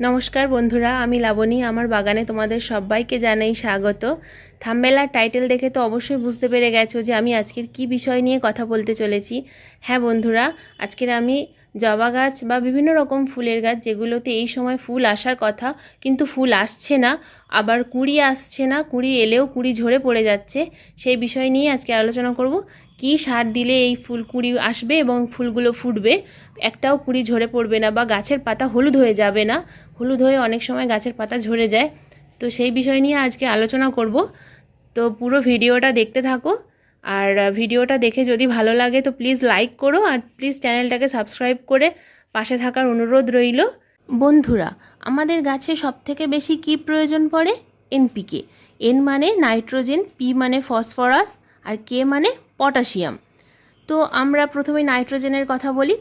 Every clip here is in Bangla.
নমস্কার বন্ধুরা, আমি লাবণী। আমার বাগানে তোমাদের সবাইকে জানাই স্বাগত। থাম্বেলার টাইটেল দেখে তো অবশ্যই বুঝতে পেরে গেছো যে আমি আজকের কি বিষয় নিয়ে কথা বলতে চলেছি। হ্যাঁ বন্ধুরা, আজকের আমি জবা গাছ বা বিভিন্ন রকম ফুলের গাছ, যেগুলোতে এই সময় ফুল আসার কথা, কিন্তু ফুল আসছে না, আবার কুড়ি আসছে না, কুড়ি এলেও কুড়ি ঝরে পড়ে যাচ্ছে, সেই বিষয় নিয়ে আজকে আলোচনা করব। কি সার দিলে এই ফুল কুড়ি আসবে এবং ফুলগুলো ফুটবে? একটাও কুড়ি ঝরে পড়বে না বা গাছের পাতা হলুদ হয়ে যাবে না, হলুদ হয়ে অনেক সময় গাছের পাতা ঝরে যায়। তো সেই বিষয় নিয়ে আজকে আলোচনা করব। তো পুরো ভিডিওটা দেখতে থাকো। আর ভিডিওটা দেখে যদি ভালো লাগে তো প্লিজ লাইক করো আর প্লিজ চ্যানেলটাকে সাবস্ক্রাইব করে পাশে থাকার অনুরোধ রইল। বন্ধুরা, আমাদের গাছে সবথেকে বেশি কি প্রয়োজন পড়ে? এনপিকে এন মানে নাইট্রোজেন পি মানে ফসফরাস আর কে মানে পটাশিয়াম তো আমরা প্রথমে নাইট্রোজেনের কথা বলি।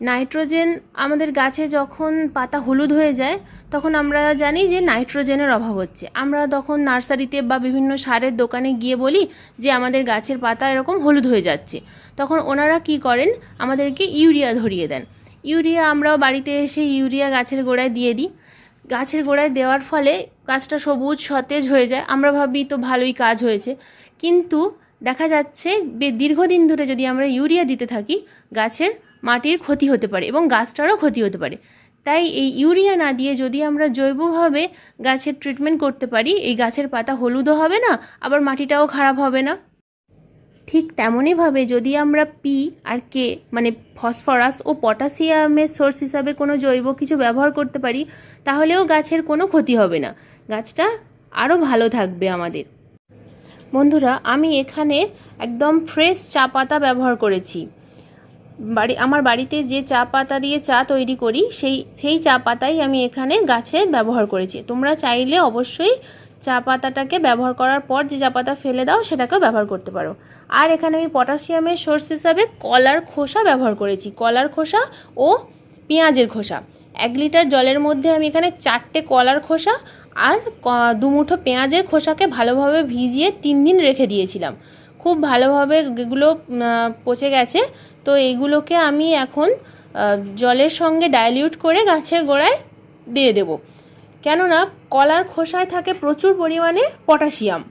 নাইট্রোজেন আমাদের গাছে যখন পাতা হলুদ হয়ে যায় তখন আমরা জানি যে নাইট্রোজেনের অভাব হচ্ছে। আমরা তখন নার্সারিতে বা বিভিন্ন সারের দোকানে গিয়ে বলি যে আমাদের গাছের পাতা এরকম হলুদ হয়ে যাচ্ছে। তখন ওনারা কি করেন? আমাদেরকে ইউরিয়া ধরিয়ে দেন। ইউরিয়া আমরাও বাড়িতে এসে ইউরিয়া গাছের গোড়ায় দিয়ে দিই। গাছের গোড়ায় দেওয়ার ফলে গাছটা সবুজ, সতেজ হয়ে যায়। আমরা ভাবি, তো ভালোই কাজ হয়েছে। কিন্তু দেখা যাচ্ছে দীর্ঘদিন ধরে যদি আমরা ইউরিয়া দিতে থাকি, গাছের মাটির ক্ষতি হতে পারে এবং গাছটারও ক্ষতি হতে পারে। তাই এই ইউরিয়া না দিয়ে যদি আমরা জৈবভাবে গাছের ট্রিটমেন্ট করতে পারি, এই গাছের পাতা হলুদও হবে না, আবার মাটিটাও খারাপ হবে না। ঠিক তেমনইভাবে যদি আমরা পি আর কে মানে ফসফরাস ও পটাশিয়ামের সোর্স হিসাবে কোনো জৈব কিছু ব্যবহার করতে পারি, তাহলেও গাছের কোনো ক্ষতি হবে না। গাছটা আরও ভালো থাকবে আমাদের। বন্ধুরা, আমি এখানে একদম ফ্রেশ চা পাতা ব্যবহার করেছি। বাড়ি, আমার বাড়িতে যে চা পাতা দিয়ে চা তৈরি করি, সেই সেই চা পাতাই আমি এখানে গাছে ব্যবহার করেছি। তোমরা চাইলে অবশ্যই চা পাতাটাকে ব্যবহার করার পর যে চা পাতা ফেলে দাও, সেটাকেও ব্যবহার করতে পারো। আর এখানে আমি পটাশিয়ামের সোর্স হিসাবে কলার খোসা ব্যবহার করেছি। কলার খোসা ও পেঁয়াজের খোসা। এক লিটার জলের মধ্যে আমি এখানে চারটে কলার খোসা আর দুমুঠো পেঁয়াজের খোসাকে ভালোভাবে ভিজিয়ে তিন দিন রেখে দিয়েছিলাম। খুব ভালোভাবে এগুলো পচে গেছে। তো এইগুলোকে আমি এখন জলের সঙ্গে ডাইলিউট করে গাছের গোড়ায় দিয়ে দেব। কেননা কলার খোসায় থাকে প্রচুর পরিমাণে পটাশিয়াম।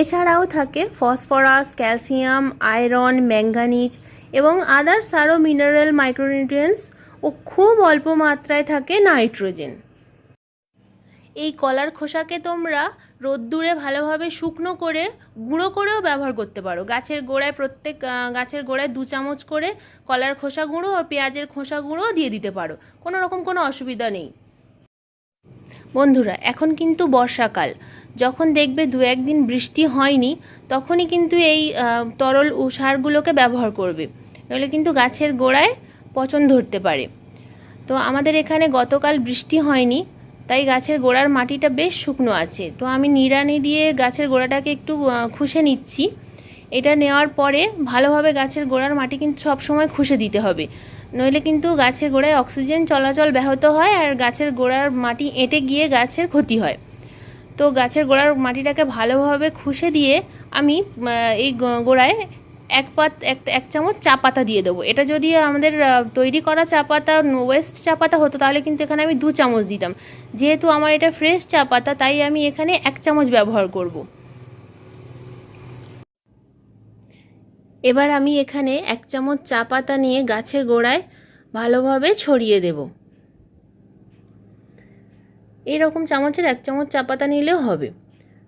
এছাড়াও থাকে ফসফরাস, ক্যালসিয়াম, আয়রন ম্যাঙ্গানিজ এবং আদার্স আরও মিনারেল মাইক্রোনিউট্রিয়েন্টস ও খুব অল্প মাত্রায় থাকে নাইট্রোজেন। এই কলার খোসাকে তোমরা রোদ্দুরে ভালোভাবে শুকনো করে, গুঁড়ো করেও ব্যবহার করতে পারো। গাছের গোড়ায় প্রত্যেক গাছের গোড়ায় দু চামচ করে কলার খোসা গুঁড়ো আর পেঁয়াজের খোসা গুঁড়ো দিয়ে দিতে পারো। কোনো রকম কোনো অসুবিধা নেই। বন্ধুরা, এখন কিন্তু বর্ষাকাল। যখন দেখবে দু একদিন বৃষ্টি হয়নি, তখনই কিন্তু এই তরল সারগুলোকে ব্যবহার করবে। নইলে কিন্তু গাছের গোড়ায় পচন ধরতে পারে। তো আমাদের এখানে গতকাল বৃষ্টি হয়নি তাই গাছের গোড়ার মাটিটা বেশ শুকনো আছে। তো আমি নিড়ানি দিয়ে গাছের গোড়াটাকে একটু খুশে নিচ্ছি। এটা নেওয়ার পরে ভালোভাবে গাছের গোড়ার মাটি কিন্তু সব সময় খুশে দিতে হবে। নইলে কিন্তু গাছের গোড়ায় অক্সিজেন চলাচল ব্যাহত হয় আর গাছের গোড়ার মাটি এঁটে গিয়ে গাছের ক্ষতি হয়। তো গাছের গোড়ার মাটিটাকে ভালোভাবে খুশে দিয়ে আমি এই গোড়ায় এক পাত, এক এক চামচ চা পাতা দিয়ে দেবো। এটা যদি আমাদের তৈরি করা চা পাতা ওয়েস্ট চা পাতা হতো, তাহলে কিন্তু এখানে আমি দু চামচ দিতাম। যেহেতু আমার এটা ফ্রেশ চা পাতা, তাই আমি এখানে এক চামচ ব্যবহার করব। এবার আমি এখানে এক চামচ চা পাতা নিয়ে গাছের গোড়ায় ভালোভাবে ছড়িয়ে দেব। এইরকম চামচের এক চামচ চা পাতা নিলেও হবে।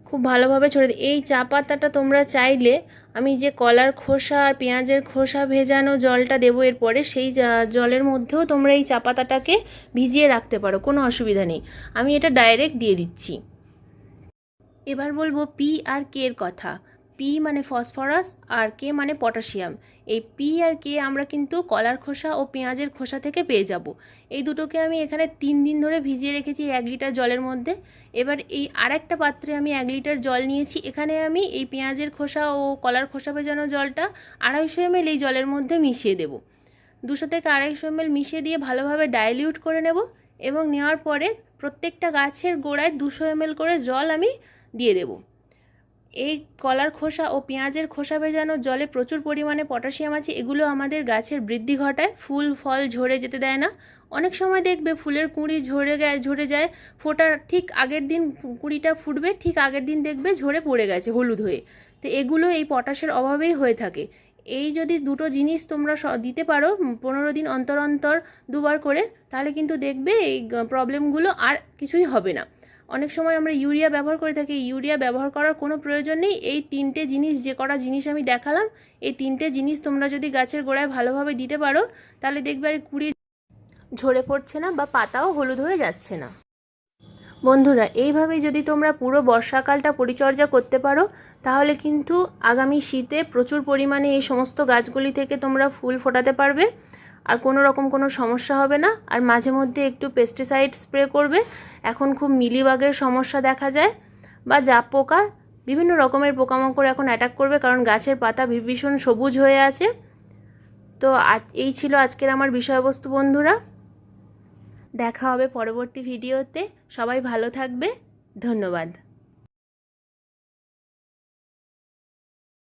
খুব ভালোভাবে ছড়িয়ে এই চা পাতাটা তোমরা চাইলে আমি যে কলার খোসা আর পেঁয়াজের খোসা ভেজানো জলটা দেবো এরপরে সেই জলের মধ্যেও তোমরা এই চা পাতাটাকে ভিজিয়ে রাখতে পারো, কোনো অসুবিধা নেই। আমি এটা ডাইরেক্ট দিয়ে দিচ্ছি। এবার বলব পি আর কে এর কথা। পি মানে ফসফরাস আর কে মানে পটাশিয়াম এই পি আর কে আমরা কিন্তু কলার খোসা ও পেঁয়াজের খোসা থেকে পেয়ে যাব। এই দুটোকে আমি এখানে তিন দিন ধরে ভিজিয়ে রেখেছি এক লিটার জলের মধ্যে। এবার এই আরেকটা পাত্রে আমি এক লিটার জল নিয়েছি। এখানে আমি এই পেঁয়াজের খোসা ও কলার খোসা ভেজানো জলটা আড়াইশো এমএল এই জলের মধ্যে মিশিয়ে দেব। দুশো থেকে আড়াইশো এমএল মিশিয়ে দিয়ে ভালোভাবে ডাইলিউট করে নেব এবং নেওয়ার পরে প্রত্যেকটা গাছের গোড়ায় দুশো এমএল করে জল আমি দিয়ে দেব। এই কলার খোসা ও পেঁয়াজের খোসা ভেজানো জলে প্রচুর পরিমাণে পটাশিয়াম আছে, এগুলো আমাদের গাছের বৃদ্ধি ঘটায়। ফুল, ফল ঝরে যেতে দেয় না। অনেক সময় দেখবে ফুলের কুঁড়ি ঝরে গায়ে ঝরে যায়, ফোটার ঠিক আগের দিন কুঁড়িটা ফুটবে, ঠিক আগের দিন দেখবে ঝরে পড়ে গেছে হলুদ হয়ে। তো এগুলো এই পটাশের অভাবেই হয়ে থাকে। এই যদি দুটো জিনিস তোমরা দিতে পারো পনেরো দিন অন্তর অন্তর দুবার করে, তাহলে কিন্তু দেখবে এই প্রবলেমগুলো আর কিছুই হবে না। অনেক সময় আমরা ইউরিয়া ব্যবহার করে থাকি, ইউরিয়া ব্যবহার করার কোনো প্রয়োজন নেই। এই তিনটে জিনিস, যে কটা জিনিস আমি দেখালাম, এই তিনটে জিনিস তোমরা যদি গাছের গোড়ায় ভালোভাবে দিতে পারো, তাহলে দেখবে আর কুড়ি ঝরে পড়ছে না বা পাতাও হলুদ হয়ে যাচ্ছে না। বন্ধুরা, এইভাবেই যদি তোমরা পুরো বর্ষাকালটা পরিচর্যা করতে পারো, তাহলে কিন্তু আগামী শীতে প্রচুর পরিমাণে এই সমস্ত গাছগুলি থেকে তোমরা ফুল ফোটাতে পারবে। আর কোনো রকম কোনো সমস্যা হবে না। আর মাঝে মধ্যে একটু পেস্টিসাইড স্প্রে করবে। এখন খুব মিলিবাগের সমস্যা দেখা যায় বা জাপ পোকা, বিভিন্ন রকমের পোকামাকড় এখন অ্যাটাক করবে কারণ গাছের পাতা ভীষণ সবুজ হয়ে আছে। তো এই ছিল আজকের আমার বিষয়বস্তু বন্ধুরা। দেখা হবে পরবর্তী ভিডিওতে। সবাই ভালো থাকবে। ধন্যবাদ।